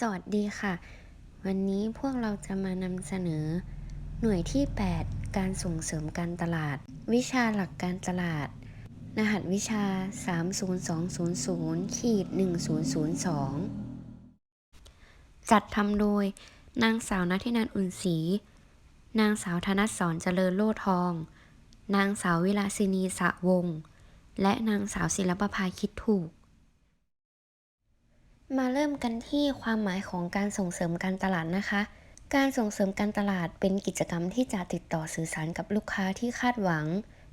สวัสดีค่ะ วันนี้พวกเราจะมานำเสนอ หน่วยที่ 8 การส่งเสริมการตลาด วิชาหลักการตลาด รหัสวิชา 30200ขีด1002 จัดทำโดย นางสาวนัทินันอุ่นศรี นางสาวธนัสสรเจริญโลทอง นางสาววิลาสินีสะวงศ์และนางสาวศิลปภาคิดถูก มาเริ่มกันที่ความหมายของการส่งเสริมการตลาดนะคะ การส่งเสริมการตลาดเป็นกิจกรรมที่จะติดต่อสื่อสารกับลูกค้าที่คาดหวัง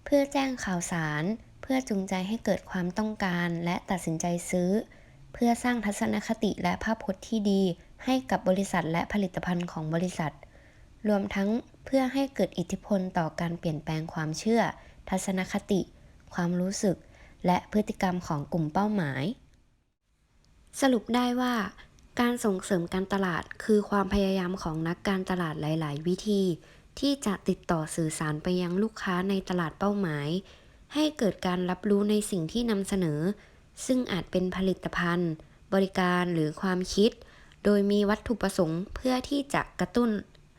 เพื่อแจ้งข่าวสาร เพื่อจูงใจให้เกิดความต้องการ และตัดสินใจซื้อ เพื่อสร้างทัศนคติและภาพพจน์ที่ดี ให้กับบริษัทและผลิตภัณฑ์ของบริษัท รวมทั้งเพื่อให้เกิดอิทธิพลต่อการเปลี่ยนแปลงความเชื่อ ทัศนคติ ความรู้สึก และพฤติกรรมของกลุ่มเป้าหมาย สรุปได้ว่า การส่งเสริมการตลาดคือความพยายามของนักการตลาดหลาย ๆ วิธี ที่จะติดต่อสื่อสารไปยังลูกค้าในตลาดเป้าหมาย ให้เกิดการรับรู้ในสิ่งที่นำเสนอ ซึ่งอาจเป็นผลิตภัณฑ์ บริการหรือความคิด โดยมีวัตถุประสงค์เพื่อที่จะกระตุ้น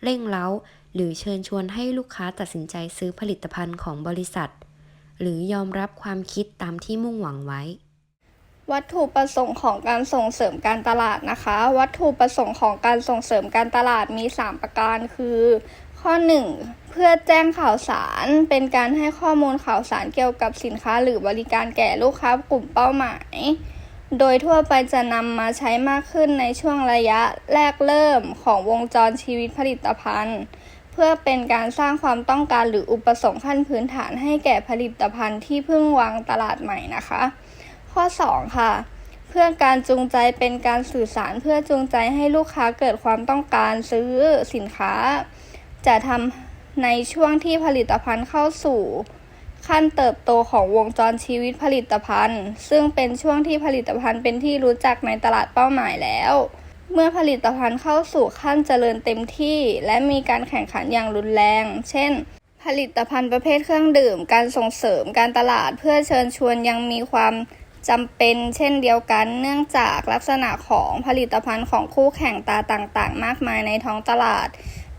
เร่งเร้า หรือเชิญชวนให้ลูกค้าตัดสินใจซื้อผลิตภัณฑ์ของบริษัท หรือยอมรับความคิดตามที่มุ่งหวังไว้ วัตถุประสงค์ของการส่งเสริมการตลาดนะคะ วัตถุประสงค์ของการส่งเสริมการตลาดมี 3 ประการคือ ข้อ 1 เพื่อแจ้งข่าวสาร เป็นการให้ข้อมูลข่าวสารเกี่ยวกับสินค้าหรือบริการแก่ลูกค้ากลุ่มเป้าหมาย โดยทั่วไปจะนำมาใช้มากขึ้นในช่วงระยะแรกเริ่มของวงจรชีวิตผลิตภัณฑ์ เพื่อเป็นการสร้างความต้องการหรืออุปสงค์ขั้นพื้นฐานให้แก่ผลิตภัณฑ์ที่เพิ่งวางตลาดใหม่นะคะ ข้อ 2 ค่ะ เพื่อการจูงใจเป็นการสื่อสารเพื่อจูงใจให้ลูกค้าเกิดความต้องการซื้อสินค้า จะทำในช่วงที่ผลิตภัณฑ์เข้าสู่ขั้นเติบโตของวงจรชีวิตผลิตภัณฑ์ ซึ่งเป็นช่วงที่ผลิตภัณฑ์เป็นที่รู้จักในตลาดเป้าหมายแล้ว เมื่อผลิตภัณฑ์เข้าสู่ขั้นเจริญเต็มที่ และมีการแข่งขันอย่างรุนแรง เช่น ผลิตภัณฑ์ประเภทเครื่องดื่ม การส่งเสริมการตลาดเพื่อเชิญชวนยังมีความ จำเป็นเช่นเดียวกัน เนื่องจากลักษณะของผลิตภัณฑ์ของคู่แข่งตาต่างๆ มากมายในท้องตลาด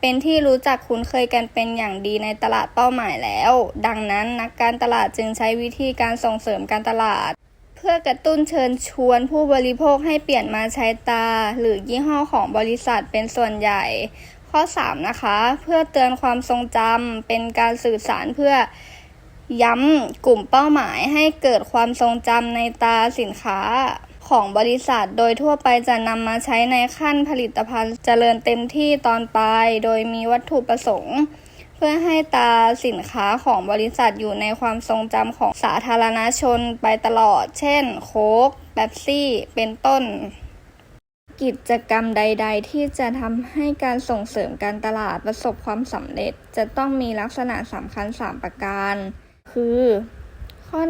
เป็นที่รู้จักคุ้นเคยกันเป็นอย่างดีในตลาดเป้าหมายแล้ว ดังนั้นนักการตลาดจึงใช้วิธีการส่งเสริมการตลาด เพื่อกระตุ้นเชิญชวนผู้บริโภคให้เปลี่ยนมาใช้ตา หรือยี่ห้อของบริษัทเป็นส่วนใหญ่ ข้อ 3 นะคะ เพื่อเตือนความทรงจำเป็นการสื่อสารเพื่อ ย้ำกลุ่มเป้าหมายให้เกิดความทรงจำในตาสินค้าของบริษัทโดยทั่วไปจะนำมาใช้ในขั้นผลิตภัณฑ์เจริญเต็มที่ตอนปลาย โดยมีวัตถุประสงค์ เพื่อให้ตาสินค้าของบริษัทอยู่ในความทรงจำของสาธารณชนไปตลอด เช่น โค้กเบบซี่ เป็นต้น กิจกรรมใด ๆ ที่จะทำให้การส่งเสริมการตลาดประสบความสำเร็จ จะต้องมีลักษณะสำคัญ 3 ประการ คือ ข้อ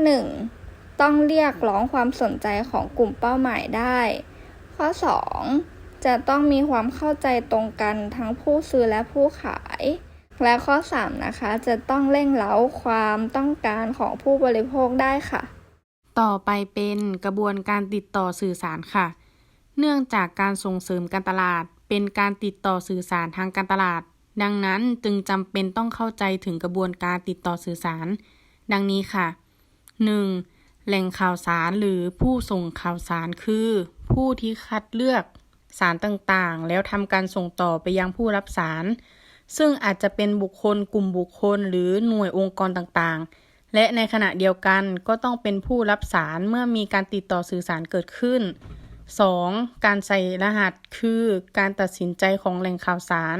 1 ต้องเรียกร้องความสนใจของกลุ่มเป้าหมายได้ ข้อ 2 จะต้องมีความเข้าใจตรงกันทั้งผู้ซื้อและผู้ขาย และข้อ 3 นะคะ จะต้องเร่งเร้าความต้องการของผู้บริโภคได้ค่ะ ต่อไปเป็นกระบวนการติดต่อสื่อสารค่ะ เนื่องจากการส่งเสริมการตลาด เป็นการติดต่อสื่อสารทางการตลาดดังนั้นจึงจำเป็นต้องเข้าใจถึงกระบวนการติดต่อสื่อสาร ดังนี้ค่ะ 1. แหล่งข่าวสารหรือผู้ส่งข่าวสารคือ ผู้ที่คัดเลือกสารต่างๆ แล้วทำการส่งต่อไปยังผู้รับสาร ซึ่งอาจจะเป็นบุคคลกลุ่มบุคคลหรือหน่วยองค์กรต่างๆ และในขณะเดียวกันก็ต้องเป็นผู้รับสารเมื่อมีการติดต่อสื่อสารเกิดขึ้น 2. การใส่รหัสคือการตัดสินใจของแหล่งข่าวสาร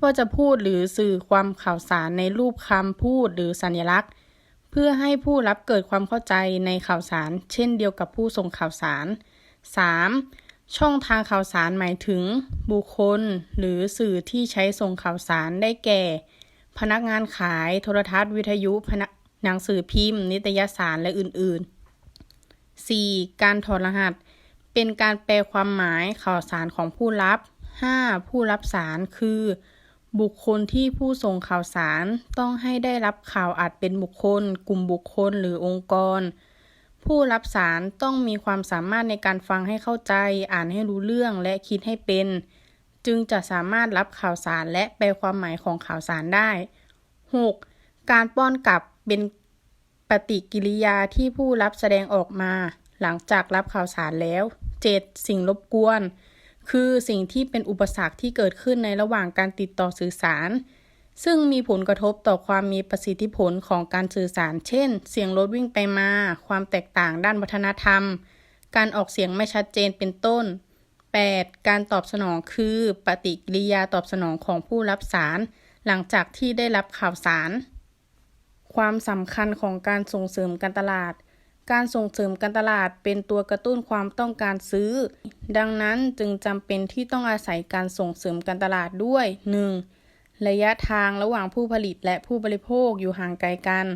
ว่าจะพูดหรือสื่อความข่าวสารในรูปคำพูดหรือสัญลักษณ์ เพื่อให้ผู้รับเกิดความเข้าใจในข่าวสาร เช่นเดียวกับผู้ส่งข่าวสาร 3. ช่องทางข่าวสารหมายถึง บุคคล หรือสื่อที่ใช้ส่งข่าวสารได้แก่ พนักงานขายโทรทัศน์ วิทยุพนักหนังสือพิมพ์ นิตยสารและอื่น ๆ 4. การถอดรหัส เป็นการแปลความหมายข่าวสารของผู้รับ 5. ผู้รับสารคือ บุคคลที่ผู้ส่งข่าวสารต้องให้ได้รับข่าวอาจเป็นบุคคล กลุ่มบุคคลหรือองค์กร ผู้รับสารต้องมีความสามารถในการฟังให้เข้าใจ อ่านให้รู้เรื่องและคิดให้เป็น จึงจะสามารถรับข่าวสารและแปลความหมายของข่าวสารได้ 6. การป้อนกลับเป็นปฏิกิริยาที่ผู้รับแสดงออกมา หลังจากรับข่าวสารแล้ว 7. สิ่งรบกวน คือสิ่งที่เป็นอุปสรรคที่เกิดขึ้นในระหว่างการติดต่อสื่อสาร ซึ่งมีผลกระทบต่อความมีประสิทธิผลของการสื่อสาร เช่น เสียงรถวิ่งไปมา ความแตกต่างด้านวัฒนธรรม การออกเสียงไม่ชัดเจนเป็นต้น 8. การตอบสนองคือปฏิกิริยาตอบสนองของผู้รับสาร หลังจากที่ได้รับข่าวสาร ความสำคัญของการส่งเสริมการตลาด การส่งเสริมการตลาดเป็นตัวกระตุ้นความต้องการซื้อ ดังนั้นจึงจำเป็นที่ต้องอาศัยการส่งเสริมการตลาดด้วย 1. ระยะทางระหว่างผู้ผลิตและผู้บริโภคอยู่ห่างไกลกัน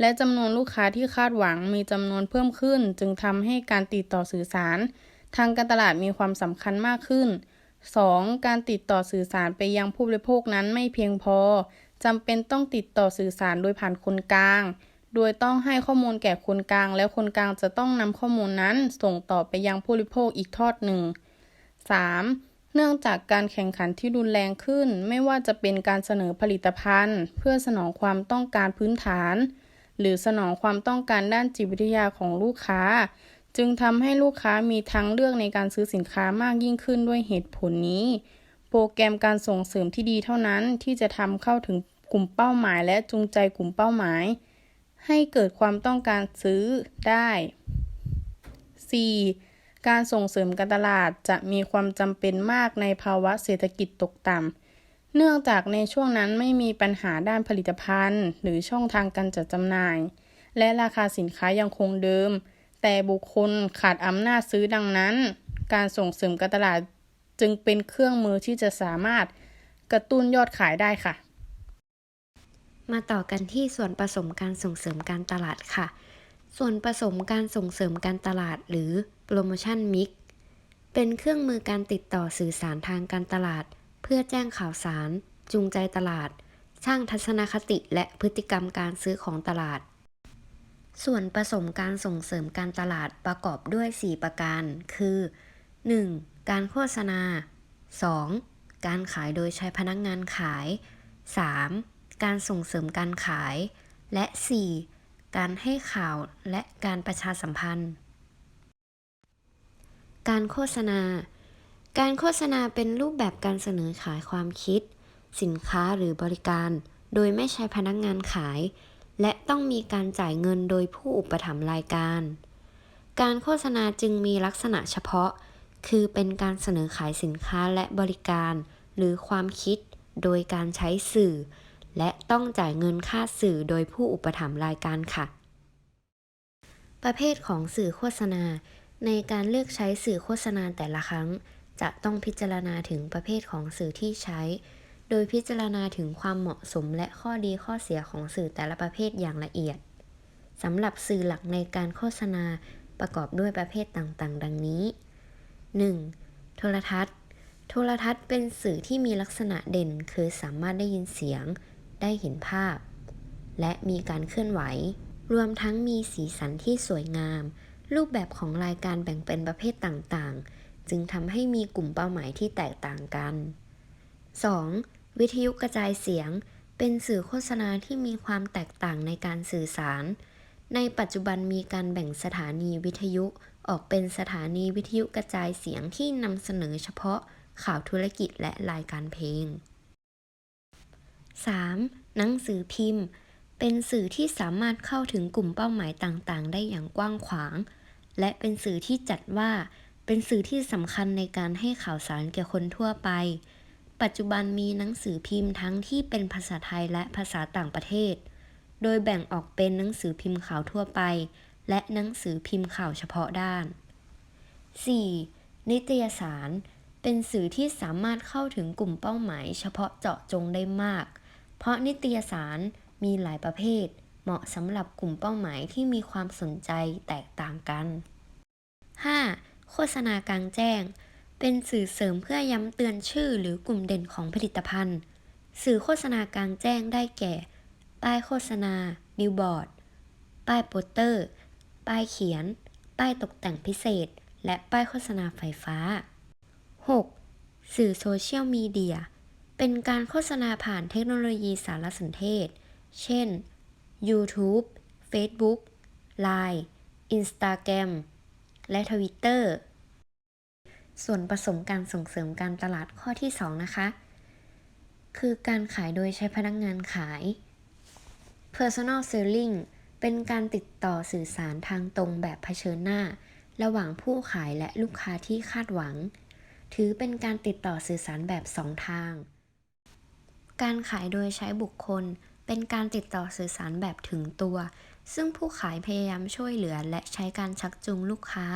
และจำนวนลูกค้าที่คาดหวังมีจำนวนเพิ่มขึ้น จึงทำให้การติดต่อสื่อสาร ทางการตลาดมีความสำคัญมากขึ้น 2. การติดต่อสื่อสารไปยังผู้บริโภคนั้นไม่เพียงพอจำเป็นต้องติดต่อสื่อสารโดยผ่านคนกลาง โดยต้องให้ข้อมูลแก่คนกลาง แล้วคนกลางจะต้องนำข้อมูลนั้นส่งต่อไปยังผู้บริโภคอีกทอดหนึ่ง 3. เนื่องจากการแข่งขันที่รุนแรงขึ้น ไม่ว่าจะเป็นการเสนอผลิตภัณฑ์ เพื่อสนองความต้องการพื้นฐาน หรือสนองความต้องการด้านจิตวิทยาของลูกค้า จึงทำให้ลูกค้ามีทางเลือกในการซื้อสินค้ามากยิ่งขึ้นด้วยเหตุผลนี้ โปรแกรมการส่งเสริมที่ดีเท่านั้นที่จะทำเข้าถึงกลุ่มเป้าหมาย และจูงใจกลุ่มเป้าหมาย ให้เกิดความต้องการซื้อได้ 4. การส่งเสริมการตลาดจะมีความจำเป็นมากในภาวะเศรษฐกิจตกต่ำ เนื่องจากในช่วงนั้นไม่มีปัญหาด้านผลิตภัณฑ์ หรือช่องทางการจัดจำหน่าย และราคาสินค้ายังคงเดิม แต่บุคคลขาดอำนาจซื้อดังนั้น การส่งเสริมการตลาดจึงเป็นเครื่องมือที่จะสามารถกระตุ้นยอดขายได้ค่ะ มาต่อกันที่ส่วนผสมการส่งเสริมการตลาดค่ะ ส่วนผสมการส่งเสริมการตลาดหรือโปรโมชั่นมิกเป็นเครื่องมือการติดต่อสื่อสารทางการตลาด เพื่อแจ้งข่าวสาร จูงใจตลาด สร้างทัศนคติและพฤติกรรมการซื้อของตลาด ส่วนผสมการส่งเสริมการตลาดประกอบด้วย 4 ประการ คือ 1. การโฆษณา 2. การขายโดยใช้พนักงานขาย 3. การส่งเสริมการขาย และ 4. การให้ข่าวและการประชาสัมพันธ์ การโฆษณา การโฆษณาเป็นรูปแบบการเสนอขายความคิด สินค้าหรือบริการ โดยไม่ใช้พนักงานขาย และต้องมีการจ่ายเงินโดยผู้อุปถัมภ์รายการ การโฆษณาจึงมีลักษณะเฉพาะ คือเป็นการเสนอขายสินค้าและบริการ หรือความคิด โดยการใช้สื่อ และต้องจ่ายเงินค่าสื่อโดยผู้อุปถัมภ์รายการค่ะ ประเภทของสื่อโฆษณา ในการเลือกใช้สื่อโฆษณาแต่ละครั้ง จะต้องพิจารณาถึงประเภทของสื่อที่ใช้ โดยพิจารณาถึงความเหมาะสมและข้อดีข้อเสียของสื่อแต่ละประเภทอย่างละเอียดสำหรับสื่อหลักในการโฆษณาประกอบด้วยประเภทต่างๆ ดังนี้ 1. โทรทัศน์ โทรทัศน์เป็นสื่อที่มีลักษณะเด่น คือสามารถได้ยินเสียง ได้เห็นภาพ และมีการเคลื่อนไหว รวมทั้งมีสีสันที่สวยงาม รูปแบบของรายการแบ่งเป็นประเภทต่างๆ จึงทำให้มีกลุ่มเป้าหมายที่แตกต่างกัน 2. วิทยุกระจายเสียง เป็นสื่อโฆษณาที่มีความแตกต่างในการสื่อสาร ในปัจจุบันมีการแบ่งสถานีวิทยุออกเป็นสถานีวิทยุกระจายเสียงที่นำเสนอเฉพาะข่าวธุรกิจและรายการเพลง 3. หนังสือพิมพ์ เป็นสื่อที่สามารถเข้าถึงกลุ่มเป้าหมายต่างๆ ได้อย่างกว้างขวาง และเป็นสื่อที่จัดว่า เป็นสื่อที่สำคัญในการให้ข่าวสารแก่คนทั่วไป ปัจจุบันมีหนังสือพิมพ์ทั้งที่เป็นภาษาไทยและภาษาต่างประเทศ โดยแบ่งออกเป็นหนังสือพิมพ์ข่าวทั่วไป และหนังสือพิมพ์ข่าวเฉพาะด้าน 4. นิตยสาร เป็นสื่อที่สามารถเข้าถึงกลุ่มเป้าหมาย เฉพาะเจาะจงได้มาก เพราะนิตยสารมีหลายประเภท เหมาะสำหรับกลุ่มเป้าหมายที่มีความสนใจแตกต่างกัน 5. โฆษณากลางแจ้ง เป็นสื่อเสริมเพื่อย้ำเตือนชื่อหรือกลุ่มเด่นของผลิตภัณฑ์ สื่อโฆษณากลางแจ้งได้แก่ ป้ายโฆษณา บิลบอร์ด ป้ายโปสเตอร์ ป้ายเขียน ป้ายตกแต่งพิเศษ และป้ายโฆษณาไฟฟ้า 6. สื่อโซเชียลมีเดีย เป็นการโฆษณาผ่านเทคโนโลยีสารสนเทศ เช่น YouTube Facebook Line Instagram และ Twitter ส่วนผสมการส่งเสริมการตลาดข้อที่ 2 นะคะ คือการขายโดยใช้พนักงานขาย Personal Selling เป็นการติดต่อสื่อสารทางตรงแบบเผชิญหน้า ระหว่างผู้ขายและลูกค้าที่คาดหวัง ถือเป็นการติดต่อสื่อสารแบบสองทาง การขายโดยใช้บุคคล เป็นการติดต่อสื่อสารแบบถึงตัว ซึ่งผู้ขายพยายามช่วยเหลือและใช้การชักจูงลูกค้า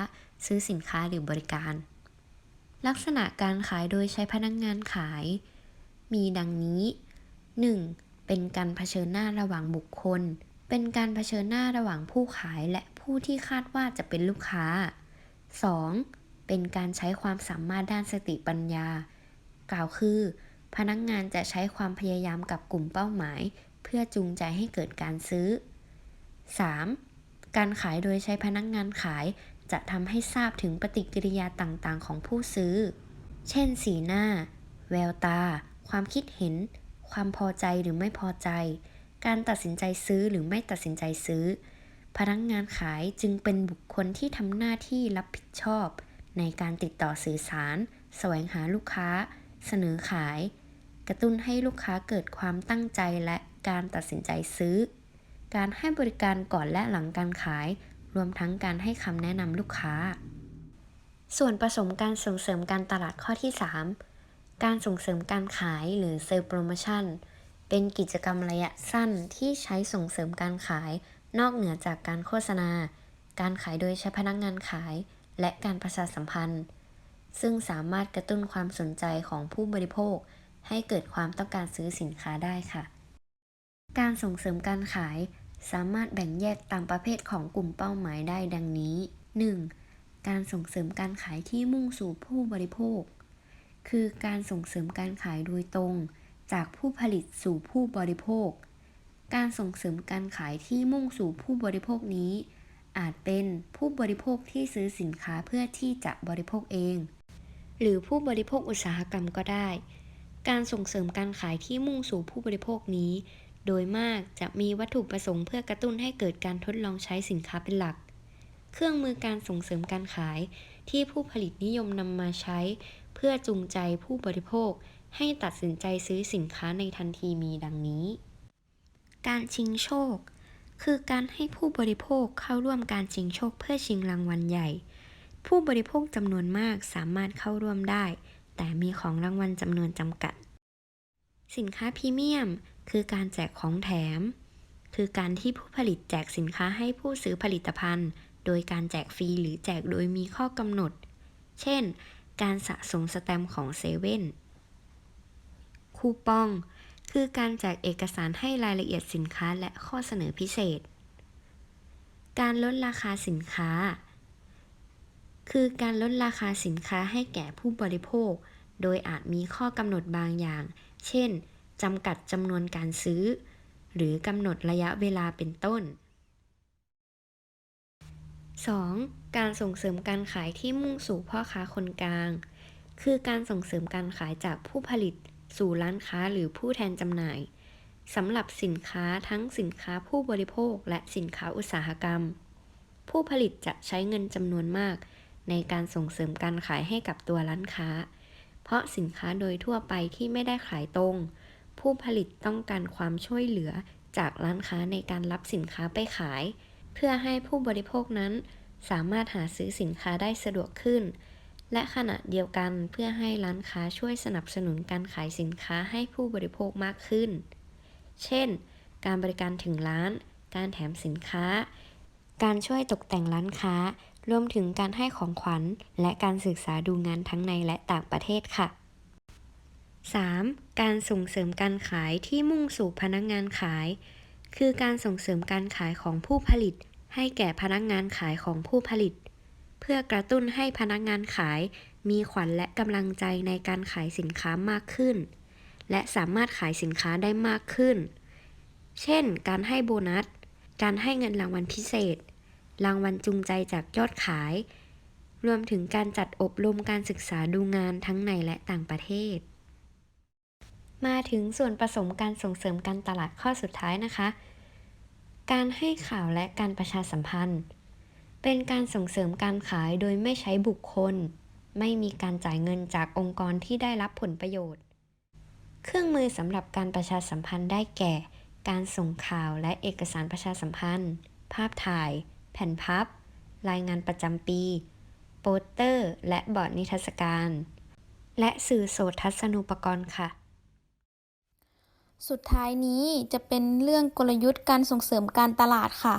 ซื้อสินค้าหรือบริการ ลักษณะการขายโดยใช้พนักงงานขาย มีดังนี้ 1. เป็นการเผชิญหน้าระหว่างบุคคล เป็นการเผชิญหน้าระหว่างผู้ขายและผู้ที่คาดว่าจะเป็นลูกค้า 2. เป็นการใช้ความสามารถด้านสติปัญญา กล่าวคือ พนักงานจะใช้ความพยายามกับกลุ่มเป้าหมาย เพื่อจูงใจให้เกิดการซื้อ 3. การขายโดยใช้พนักงานขายจะทำให้ทราบถึงปฏิกิริยาต่างๆ ของผู้ซื้อ เช่น สีหน้า แววตา ความคิดเห็น ความพอใจหรือไม่พอใจ การตัดสินใจซื้อหรือไม่ตัดสินใจซื้อ พนักงานขายจึงเป็นบุคคลที่ทำหน้าที่รับผิดชอบ ในการติดต่อสื่อสาร แสวงหาลูกค้า เสนอขาย กระตุ้นให้ลูกค้าเกิดความตั้งใจและการตัดสินใจซื้อ การให้บริการก่อนและหลังการขาย รวมทั้งการให้คำแนะนำลูกค้า ส่วนผสมการส่งเสริมการตลาดข้อที่ 3 การส่งเสริมการขายหรือเซลล์โปรโมชั่น เป็นกิจกรรมระยะสั้นที่ใช้ส่งเสริมการขาย นอกเหนือจากการโฆษณา การขายโดยใช้พนักงานขาย และการประชาสัมพันธ์ ซึ่งสามารถกระตุ้นความสนใจของผู้บริโภค ให้เกิดความต้องการซื้อสินค้าได้ค่ะ การส่งเสริมการขายสามารถแบ่งแยกตามประเภทของกลุ่มเป้าหมายได้ดังนี้ 1. การส่งเสริมการขายที่มุ่งสู่ผู้บริโภค คือการส่งเสริมการขายโดยตรง จากผู้ผลิตสู่ผู้บริโภค การส่งเสริมการขายที่มุ่งสู่ผู้บริโภคนี้ อาจเป็นผู้บริโภคที่ซื้อสินค้าเพื่อที่จะบริโภคเอง หรือผู้บริโภคอุตสาหกรรมก็ได้ การส่งเสริมการขายที่มุ่งสู่ผู้บริโภคนี้ โดยมากจะมีวัตถุประสงค์เพื่อกระตุ้นให้เกิดการทดลองใช้สินค้าเป็นหลัก เครื่องมือการส่งเสริมการขายที่ผู้ผลิตนิยมนำมาใช้ เพื่อจูงใจผู้บริโภค ให้ตัดสินใจซื้อสินค้าในทันทีมีดังนี้ การชิงโชค คือการให้ผู้บริโภคเข้าร่วมการชิงโชคเพื่อชิงรางวัลใหญ่ ผู้บริโภคจำนวนมากสามารถเข้าร่วมได้ แต่มีของรางวัลจำนวนจำกัด สินค้าพรีเมียม คือการแจกของแถม คือการที่ผู้ผลิตแจกสินค้าให้ผู้ซื้อผลิตภัณฑ์ โดยการแจกฟรีหรือแจกโดยมีข้อกำหนด เช่น การสะสมสแตมป์ของเซเว่น คูปอง คือการแจกเอกสารให้รายละเอียดสินค้าและข้อเสนอพิเศษ การลดราคาสินค้า คือการลดราคาสินค้าให้แก่ผู้บริโภค โดยอาจมีข้อกำหนดบางอย่าง เช่นจำกัดจำนวนการซื้อ หรือกำหนดระยะเวลาเป็นต้น 2. การส่งเสริมการขายที่มุ่งสู่พ่อค้าคนกลาง คือการส่งเสริมการขายจากผู้ผลิต สู่ร้านค้าหรือผู้แทนจำหน่ายสำหรับสินค้าทั้งสินค้าผู้บริโภคและสินค้าอุตสาหกรรม ผู้ผลิตจะใช้เงินจำนวนมาก ในการส่งเสริมการขายให้กับตัวร้านค้า เพราะสินค้าโดยทั่วไปที่ไม่ได้ขายตรง ผู้ผลิตต้องการความช่วยเหลือจากร้านค้าในการรับสินค้าไปขาย เพื่อให้ผู้บริโภคนั้น สามารถหาซื้อสินค้าได้สะดวกขึ้น และขณะเดียวกันเพื่อให้ร้านค้าช่วยสนับสนุนการขายสินค้าให้ผู้บริโภคมากขึ้น เช่น การบริการถึงร้าน การแถมสินค้า การช่วยตกแต่งร้านค้า รวมถึงการให้ของขวัญ และการศึกษาดูงานทั้งในและต่างประเทศค่ะ 3. การส่งเสริมการขายที่มุ่งสู่พนักงานขาย คือการส่งเสริมการขายของผู้ผลิต ให้แก่พนักงานขายของผู้ผลิต เพื่อกระตุ้นให้พนักงานขาย มีขวัญและกำลังใจในการขายสินค้ามากขึ้น และสามารถขายสินค้าได้มากขึ้น เช่น การให้โบนัส การให้เงินรางวัลพิเศษ รางวัลจูงใจจากยอดขาย รวมถึงการจัดอบรมการศึกษาดูงานทั้งในและต่างประเทศ มาถึงส่วนผสมการส่งเสริมการตลาดข้อสุดท้ายนะคะ การให้ข่าวและการประชาสัมพันธ์ เป็นการส่งเสริมการขายโดยไม่ใช้บุคคล ไม่มีการจ่ายเงินจากองค์กรที่ได้รับผลประโยชน์ เครื่องมือสำหรับการประชาสัมพันธ์ได้แก่ การส่งข่าวและเอกสารประชาสัมพันธ์ ภาพถ่าย แผ่นพับ รายงานประจำปี โปสเตอร์ และบอร์ดนิทรรศการ และสื่อโสตทัศนูปกรณ์ค่ะ สุดท้ายนี้จะเป็นเรื่องกลยุทธ์การส่งเสริมการตลาดค่ะ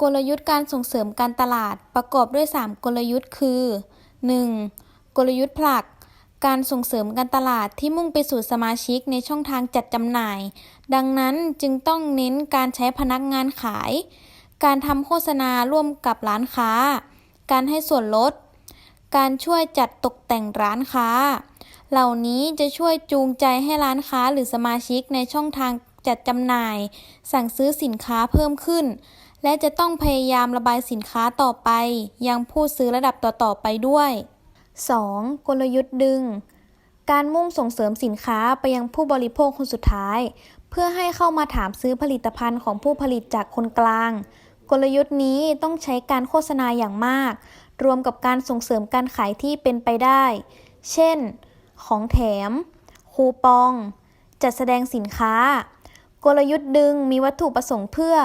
กลยุทธ์การส่งเสริมการตลาดประกอบด้วย 3 กลยุทธ์คือ 1. กลยุทธ์ผลักการส่งเสริมการตลาดที่มุ่งไปสู่สมาชิกในช่องทางจัดจำหน่าย ดังนั้นจึงต้องเน้นการใช้พนักงานขาย การทำโฆษณาร่วมกับร้านค้า การให้ส่วนลด การช่วยจัดตกแต่งร้านค้า เหล่านี้จะช่วยจูงใจให้ร้านค้าหรือสมาชิกในช่องทางจัดจำหน่าย สั่งซื้อสินค้าเพิ่มขึ้น และจะต้องพยายามระบายสินค้าต่อไป ยังผู้ซื้อระดับต่อๆไปด้วย 2. กลยุทธ์ดึง การมุ่งส่งเสริมสินค้าไปยังผู้บริโภคคนสุดท้าย เพื่อให้เข้ามาถามซื้อผลิตภัณฑ์ของผู้ผลิตจากคนกลาง กลยุทธ์นี้ต้องใช้การโฆษณาอย่างมาก รวมกับการส่งเสริมการขายที่เป็นไปได้ เช่น ของแถม คูปอง จัดแสดงสินค้า กลยุทธ์ดึงมีวัตถุประสงค์เพื่อ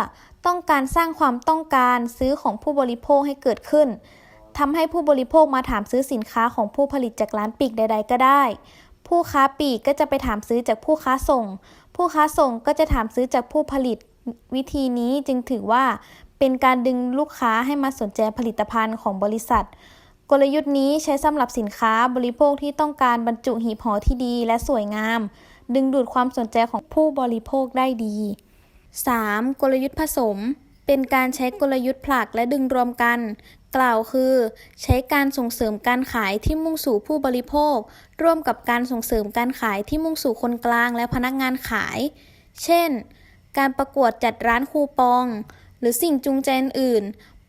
ต้องการสร้างความต้องการซื้อของผู้บริโภคให้เกิดขึ้นทำให้ผู้บริโภคมาถามซื้อสินค้าของผู้ผลิตจากร้านปลีกใด ๆ ก็ได้ ผู้ค้าปลีกก็จะไปถามซื้อจากผู้ค้าส่ง ผู้ค้าส่งก็จะถามซื้อจากผู้ผลิต วิธีนี้จึงถือว่า เป็นการดึงลูกค้าให้มาสนใจผลิตภัณฑ์ของบริษัท กลยุทธ์นี้ใช้สำหรับสินค้าบริโภคที่ต้องการบรรจุหีบห่อที่ดีและสวยงาม ดึงดูดความสนใจของผู้บริโภคได้ดี 3. กลยุทธ์ผสม เป็นการใช้กลยุทธ์ผลักและดึงรวมกัน กล่าวคือ ใช้การส่งเสริมการขายที่มุ่งสู่ผู้บริโภค ร่วมกับการส่งเสริมการขายที่มุ่งสู่คนกลางและพนักงานขาย เช่น การประกวดจัดร้านคูปอง รือสิ่งจูงใจอื่น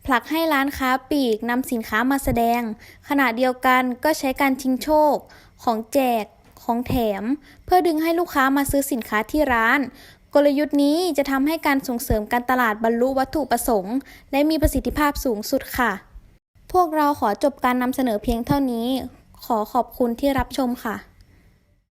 ผลักให้ร้านค้าปลีกนำสินค้ามาแสดง ขณะเดียวกันก็ใช้การชิงโชค ของแจก ของแถม เพื่อดึงให้ลูกค้ามาซื้อสินค้าที่ร้าน กลยุทธ์นี้จะทำให้การส่งเสริมการตลาดบรรลุวัตถุประสงค์ และมีประสิทธิภาพสูงสุดค่ะ พวกเราขอจบการนำเสนอเพียงเท่านี้ ขอขอบคุณที่รับชมค่ะ